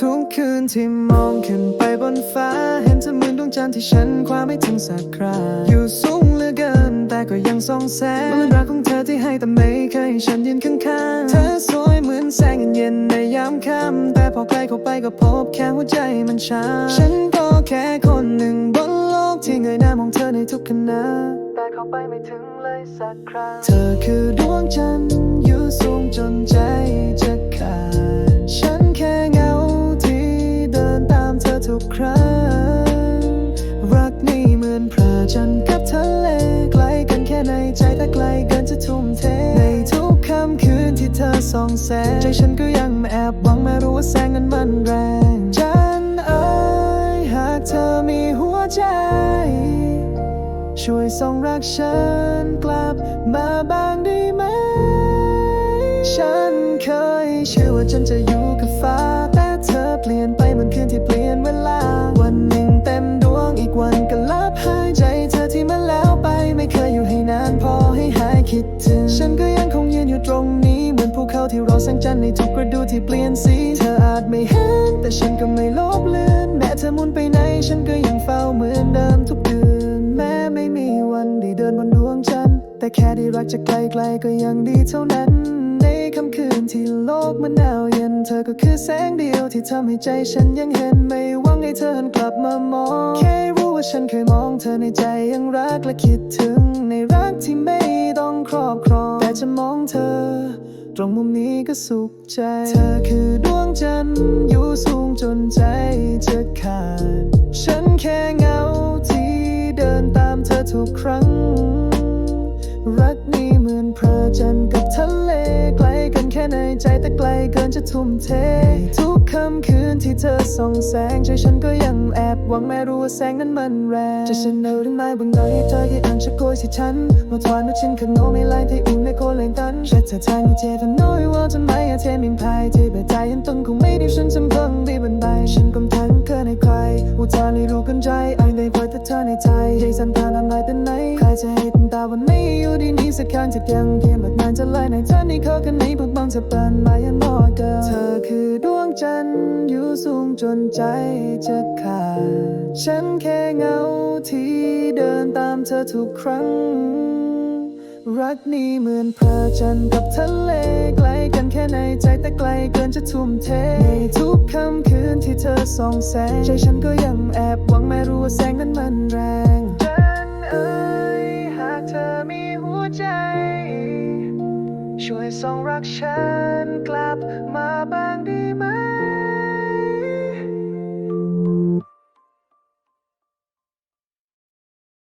ทุกคืนที่มองขึ้นไปบนฟ้า เห็นเธอเหมือนดวงจันทร์ที่ฉันคว้าไม่ถึงสักคราอยู่สูงเหลือเกิน แต่ก็ยังส่องแสงมนรักของเธอที่ให้แต่ไม่เคยให้ฉันยืนข้างๆเธอสวยเหมือนแสงเย็นในยามค่ำแต่พอใกล้เข้าไปก็พบแค่หัวใจมันช้าฉันก็แค่คนหนึ่งบนโลกที่เงยหน้ามองเธอในทุกขณะแต่เข้าไปไม่ถึงเลยสักครั้งเธอคือดวงจันทร์อยู่สูงจน รักนี่เหมือนพระจันทร์กับทะเลไกลกันแค่ในใจแต่ไกลเกินจะทุ่มเท ในทุกค่ำคืนที่เธอส่องแสง ใจฉันก็ยังแอบหวังแม้รู้ว่าแสงนั้นมันแรงจันเอ้ยหากเธอมีหัวใจ ช่วยส่งรักฉันกลับมาบ้างได้ไหม ฉันเคยเชื่อว่าฉันจะอยู่กับฟ้า ฉันก็ยังคงยืนอยู่ตรงนี้ เหมือนภูเขาที่รอแสงจันทร์ในทุกฤดูที่เปลี่ยนสี เธออาจไม่เห็น แต่ฉันก็ไม่ลบเลือนแม้เธอหมุนไปไหน ฉันก็ยังเฝ้าเหมือนเดิมทุกเดือนแม้ไม่มีวันได้เดินบนดวงจันทร์แต่แค่ได้รักจากไกลๆก็ยังดีเท่านั้น ในค่ำคืนที่โลกมันหนาวเย็น เธอก็คือแสงเดียวที่ทำให้ใจฉันยังเห็น ไม่หวังให้เธอหันกลับมามองแค่รู้ ฉันเคยมองเธอในใจยังรักและคิดถึง ในรักที่ไม่ต้องครอบครอง แต่จะมองเธอ ตรงมุมนี้ก็สุขใจ เธอคือดวงจันทร์อยู่สูงจนใจจะขาด ฉันแค่เงาที่เดินตามเธอทุกครั้ง ใจแต่ไกลเกินจะทุ่มเท ทุกค่ำคืนที่เธอส่องแสงใจฉันก็ยังแอบหวังแม้รู้ว่าแสงนั้นมันแรงจะฉันเอาถึงไม้บางดอยให้เธอที่อ่านชักโกยสิฉันมาทวนมาชินขนมไม่ไล่ที่อุ่นในโคเลงตันฉันจะทานอยู่เจตน้อยว่าจะไม่อาเทมินพายที่เปิดใจยันตึงคงไม่ได้ฉันจำเพิ่งด้บันไดฉันกำทันเกินในใครอุตส่าห์ในรู้กันใจไอ้ในพอยแต่เธอในใจใจสั่นผ่าน อยู่ดีนี้สักครั้งที่ยังเพียงแบบนานจะไล่ในเธอในเขากันนี้พวกบางจะเป็นมายังน้อเกินเธอคือดวงจันทร์อยู่สูงจนใจจะขาด ฉันแค่เงาที่เดินตามเธอทุกครั้ง รักนี้เหมือนพระจันทร์กับทะเลไกลกันแค่ในใจแต่ไกลเกินจะทุ่มเท ในทุกค่ำคืนที่เธอส่องแสง ใจฉันก็ยังแอบหวังแม้รู้ว่าแสงนั้นมันแรงจันเอ้ย ใจ ช่วยส่งรักฉันกลับมาบ้างดีไหม